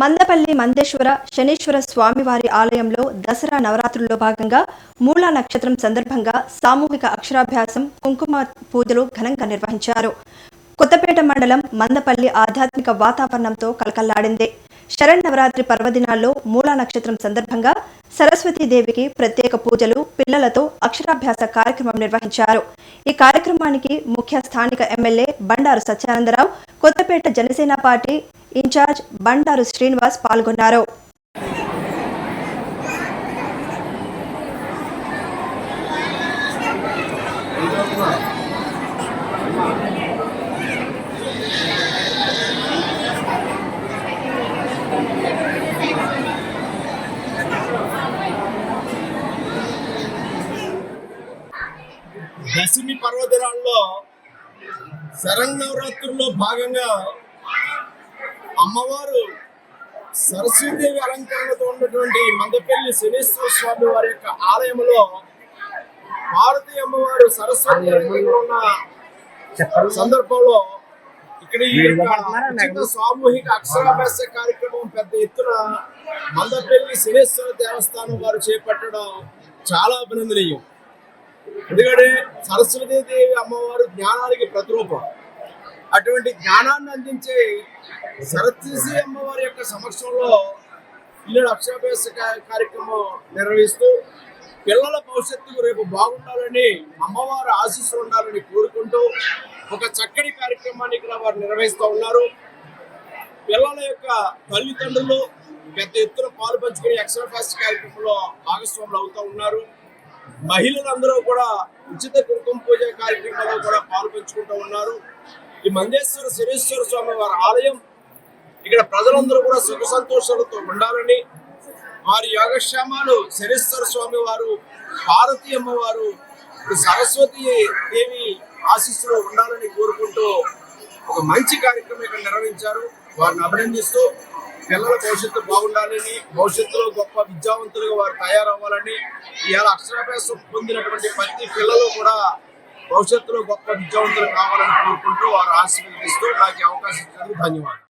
మందపల్లి మందేశ్వర శనీశ్వర స్వామివారి ఆలయంలో దసరా నవరాత్రుల్లో భాగంగా మూలా నక్షత్రం సందర్భంగా సామూహిక అక్షరాభ్యాసం కుంకుమ పూజలు ఘనంగా నిర్వహించారు. కొత్తపేట మండలం మందపల్లి ఆధ్యాత్మిక వాతావరణంతో కలకల్లాడింది. శరన్నవరాత్రి పర్వదినాల్లో మూలా నక్షత్రం సందర్భంగా సరస్వతీదేవికి ప్రత్యేక పూజలు పిల్లలతో అక్షరాభ్యాస కార్యక్రమం నిర్వహించారు. ఈ కార్యక్రమానికి ముఖ్య స్థానిక MLA Bandaru Satyanandarao Kothapeta Janasena party incharge Bandaru Srinivas పాల్గొన్నారు. దశమి పర్వదినాల్లో శరన్నవరాత్రుల్లో భాగంగా అమ్మవారు సరస్వతీదేవి అలంకరణతో ఉన్నటువంటి మందపల్లి శనీశ్వర స్వామి వారి యొక్క ఆలయంలో భారతీయ అమ్మవారు సరస్వతి ఉన్న సందర్భంలో ఇక్కడ ఈ యొక్క ఉచిత సామూహిక అక్షరాభ్యాస కార్యక్రమం పెద్ద ఎత్తున మందపల్లి శనీశ్వర దేవస్థానం వారు చేపట్టడం చాలా అభినందనీయం. ఎందుకంటే సరస్వతీ దేవి అమ్మవారు జ్ఞానానికి ప్రతిరూపం. అటువంటి జ్ఞానాన్ని అందించే సరస్వతి అమ్మవారి యొక్క సమక్షంలో పిల్లల అక్షరాభ్యాస కార్యక్రమం నిర్వహిస్తూ పిల్లల భవిష్యత్తుకు రేపు బాగుండాలని అమ్మవారు ఆశిస్తూ ఉండాలని కోరుకుంటూ ఒక చక్కటి కార్యక్రమాన్ని ఇక్కడ వారు నిర్వహిస్తూ ఉన్నారు. పిల్లల యొక్క తల్లిదండ్రులు పెద్ద ఎత్తున పాలు పంచుకుని అక్షరాభ్యాస కార్యక్రమంలో భాగస్వాములు అవుతూ ఉన్నారు. మహిళలందరూ కూడా ఉచిత కుంకుమ పూజ కార్యక్రమంలో కూడా పాల్పంచుకుంటూ ఉన్నారు. ఈ మంజేశ్వర శనీశ్వర స్వామి వారి ఆలయం ఇక్కడ ప్రజలందరూ కూడా సుఖ సంతోషాలతో ఉండాలని వారి యోగక్షేమాలు శరీశ్వర స్వామి వారు పార్వతీ అమ్మవారు సరస్వతి దేవి ఆశీస్సులో ఉండాలని కోరుకుంటూ ఒక మంచి కార్యక్రమం ఇక్కడ నిర్వహించారు. వారిని అభినందిస్తూ పిల్లల భవిష్యత్తు బాగుండాలని భవిష్యత్తులో గొప్ప విద్యావంతులుగా వారు తయారవ్వాలని ఇవాళ అక్షరాభ్యాసం పొందినటువంటి ప్రతి పిల్లలు కూడా భవిష్యత్తులో గొప్ప విద్యావంతులు కావాలని కోరుకుంటూ వారు ఆశీర్వదిస్తూ నాకు అవకాశం ఇచ్చినందుకు ధన్యవాదాలు.